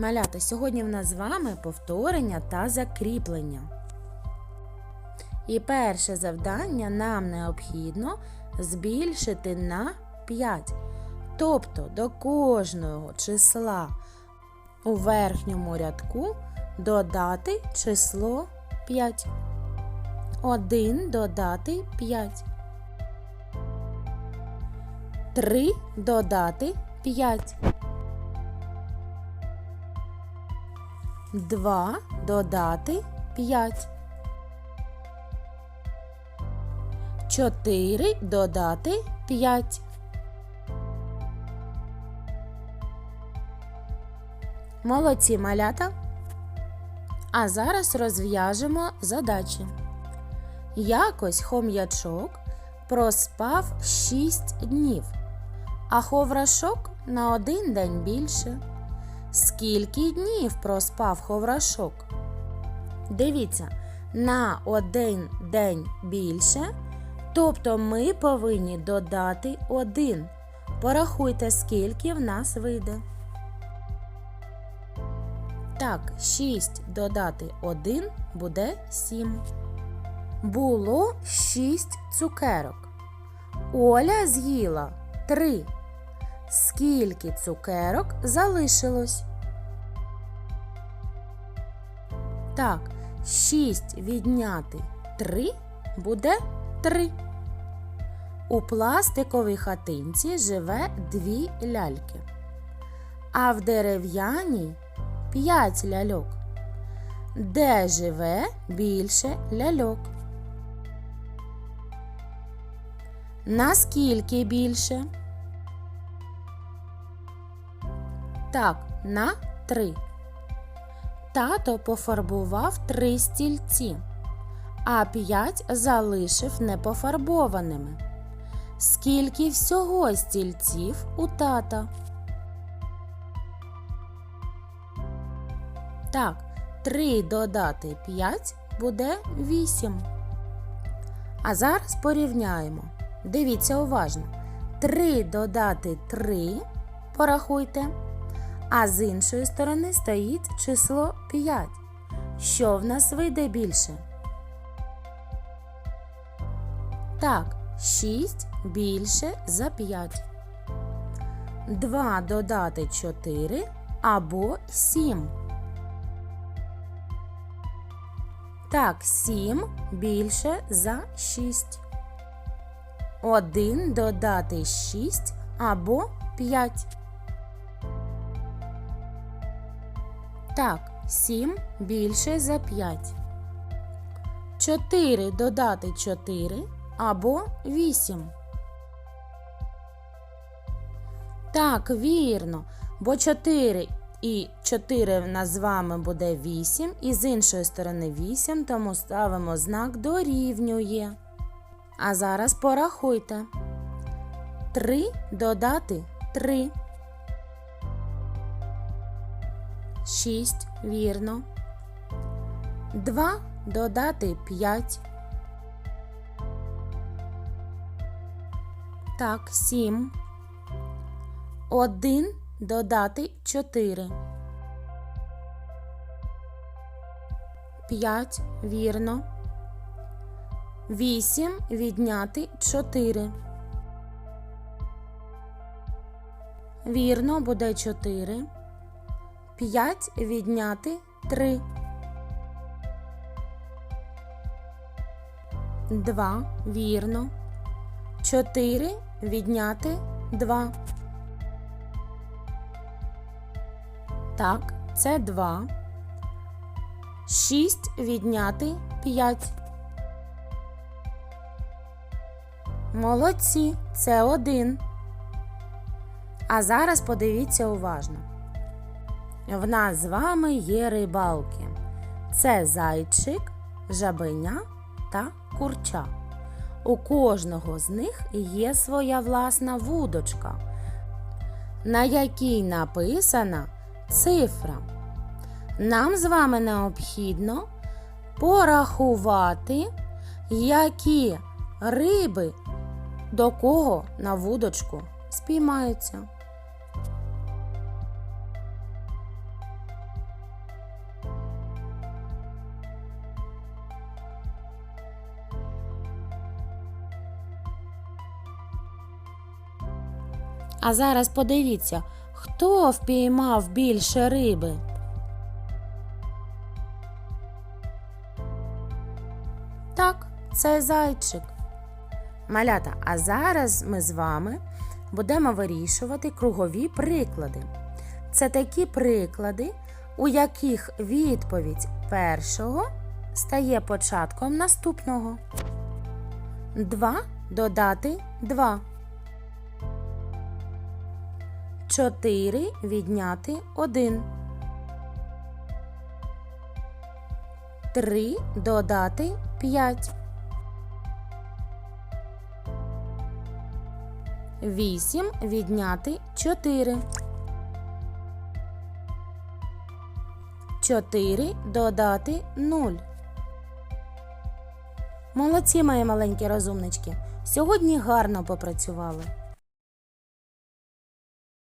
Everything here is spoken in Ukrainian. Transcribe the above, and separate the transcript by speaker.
Speaker 1: Малята, сьогодні в нас з вами повторення та закріплення. І перше завдання нам необхідно збільшити на 5. Тобто до кожного числа у верхньому рядку додати число 5. 1 додати 5. 3 додати 5. 2 додати 5. 4 додати 5. Молодці малята. А зараз розв'яжемо задачі. Якось хом'ячок проспав 6 днів, а ховрашок на один день більше. Скільки днів проспав ховрашок? Дивіться, на один день більше, тобто ми повинні додати один. Порахуйте, скільки в нас вийде. Так, 6 додати 1 буде 7. Було 6 цукерок. Оля з'їла 3. Скільки цукерок залишилось? Так, 6 відняти 3 буде 3. У пластиковій хатинці живе дві ляльки, а в дерев'яній 5 ляльок. Де живе більше ляльок? Наскільки більше? Так, на три. Тато пофарбував три стільці, а п'ять залишив непофарбованими. Скільки всього стільців у тата? Так, 3 додати 5 буде 8. А зараз порівняємо. Дивіться уважно. 3 додати 3, порахуйте. А з іншої сторони стоїть число 5. Що в нас вийде більше? Так, 6 більше за 5. 2 додати 4 або 7. Так, 7 більше за 6. 1 додати 6 або 5. Так, 7 більше за 5. 4 додати 4 або 8. Так, вірно, бо 4 і 4 в нас з вами буде 8, і з іншої сторони 8, тому ставимо знак дорівнює. А зараз порахуйте. 3 додати 3. 6, вірно. 2 додати 5. Так, 7. 1 додати 4. 5, вірно. 8 відняти 4. Вірно, буде 4. 5 відняти 3. 2. Вірно. 4 відняти 2. Так, це 2. 6 відняти 5. Молодці, це 1. А зараз подивіться уважно. В нас з вами є рибалки. Це зайчик, жабеня та курча. У кожного з них є своя власна вудочка, на якій написана цифра. Нам з вами необхідно порахувати, які риби до кого на вудочку спіймаються. А зараз подивіться, хто впіймав більше риби. Так, це зайчик. Малята, а зараз ми з вами будемо вирішувати кругові приклади. Це такі приклади, у яких відповідь першого стає початком наступного. 2 додати 2. 4 відняти 1. 3 додати 5. 8 відняти 4. 4 додати 0. Молодці, мої маленькі розумнички. Сьогодні гарно попрацювали.